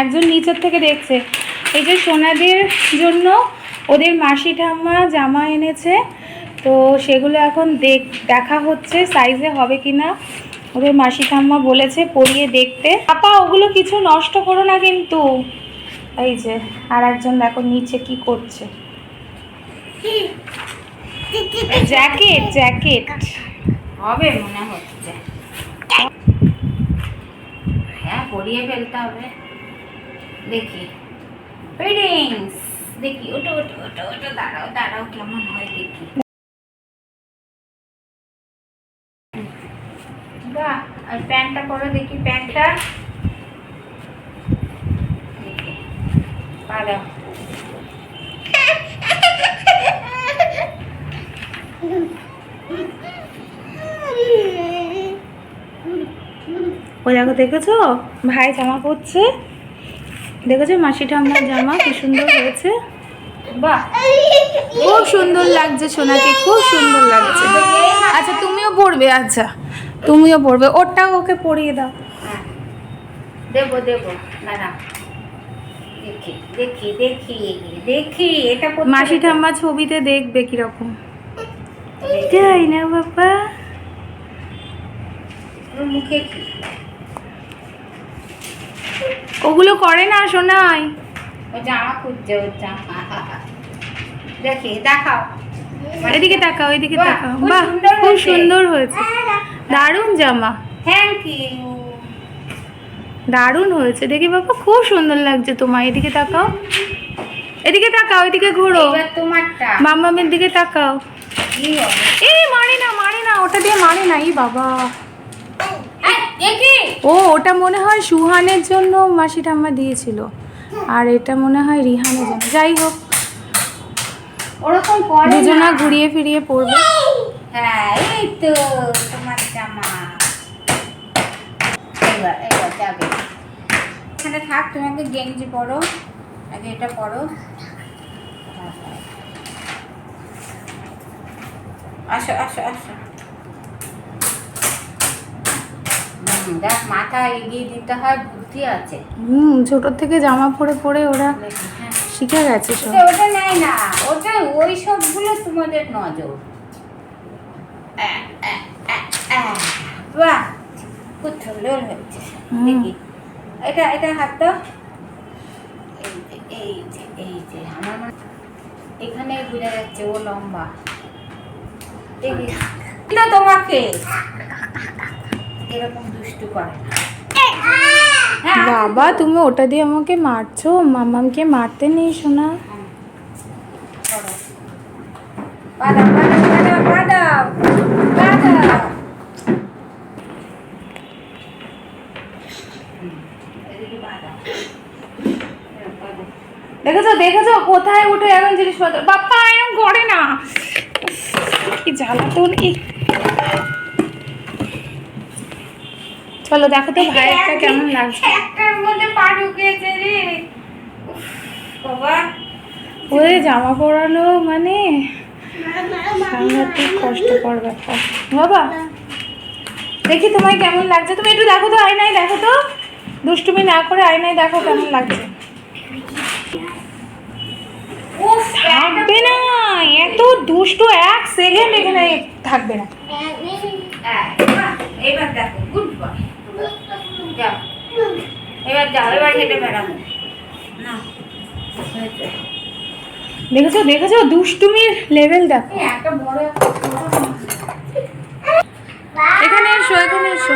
একজন নিচের থেকে দেখছে। এই যে সোনাদের জন্য ওদের মাসি ঠাম্মা জামা এনেছে, তো সেগুলো এখন দেখ, দেখা হচ্ছে সাইজে হবে কি না ওদের মাসি ঠাম্মা বলেছে পরিয়ে দেখতে। আপা, ওগুলো কিছু নষ্ট করো না কিন্তু। এই যে আর একজন দেখো নিচে কি করছে। Jacket jacket. হবে মনে হচ্ছে। হ্যাঁ পরিয়ে ফেলতে হবে। দেখি। ফিটিংস দেখি ওটো ওটো ওটো ওটো দাঁড়াও দাঁড়াও, কেমন হয় দেখি। বাহ, আর প্যান্টটা করো দেখি, প্যান্টটা। পারো ও দেখো, দেখেছ? ভাই জামা পরছে? দেখেছ মাসি ঠাম্মার জামা কি সুন্দর হয়েছে? বাহ খুব সুন্দর লাগছে সোনাকে খুব সুন্দর লাগছে। আচ্ছা তুমিও পড়বে আচ্ছা তুমিও পড়বে ওরটা ওকে পরিয়ে দাও। হ্যাঁ দেবো দেবো দাঁড়া দেখি দেখি দেখি দেখি এটা মাসি। ঠাম্মা ছবিতে দেখবে কীরকম। তাই না বাবা? মুখে কি? ওগুলো করে না সোনাই। ও জামা খুঁজছে ওর জামা। দেখি দেখাও। এদিকে তাকাও এদিকে তাকাও বাহ খুব সুন্দর হয়েছে। দারুণ জামা। থ্যাংক ইউ দারুণ হয়েছে। দেখি বাবা খুব সুন্দর লাগছে তোমার। এদিকে তাকাও। এদিকে তাকাও এদিকে ঘোরো। এবার তোমারটা। মামামের দিকে তাকাও। এই মারে না মারে না ওটা দিয়ে মারে না এই বাবা। ও ওটা মনে হয় সুহানের জন্য মাসি ঠাম্মা দিয়েছিল। আর এটা মনে হয় রিহানের জন্য। যাই হোক। ওরকম দুজনা ঘুরিয়ে ফিরিয়ে পড়বে। হ্যাঁ এই তো তোমার জামা। এবার এবার যাবে। এখানে থাক তুমি আগে গেঞ্জি পরো। আগে এটা পরো। আসো আসো আসো হুম, দেখ মাথা এগিয়ে দিতে হয় বুদ্ধি আছে। হুম ছোটোর থেকে জামা পরে পরে ওরা হ্যাঁ। শিখে গেছে সব। ওটা নেয় না। ওটা ওই সবগুলো তোমাদের নজর। বাহ! খুব সুন্দর হচ্ছে। দেখি। এটা এটা হাত দাও। এই যে এই যে আমার এখানে বোঝা যাচ্ছে ও লম্বা। দেখি। না তোমাকে। এরকম দুষ্টু করে বাবা তুমি ওটা দিয়ে আমাকে মারছো? মামামকে মারতে নেই শোনা। দেখেছ দেখেছ? কোথায় উঠে এখন জিনিসপত্র? বাপ্পা এরকম করে না। কি জ্বালাতন এই চলো দেখো তো ভাইয়েরটা কেমন লাগছে। একটার মধ্যে পা ঢুকিয়েছে রে। বাবা। ওই জামা পরানো মানে? সাংঘাতিক কষ্টকর ব্যাপার। বাবা দেখি তোমায় কেমন লাগছে। তুমি একটু দেখো তো আয়নায় দেখো তো। দুষ্টুমি না করে আয়নায় দেখো কেমন লাগছে। থাকবে না এত দুষ্টু এক সেকেন্ড এখানে থাকবে না। দেখেছ দেখেছ? দুষ্টুমির লেভেল দেখো। এখানে এসো এখানে এসো।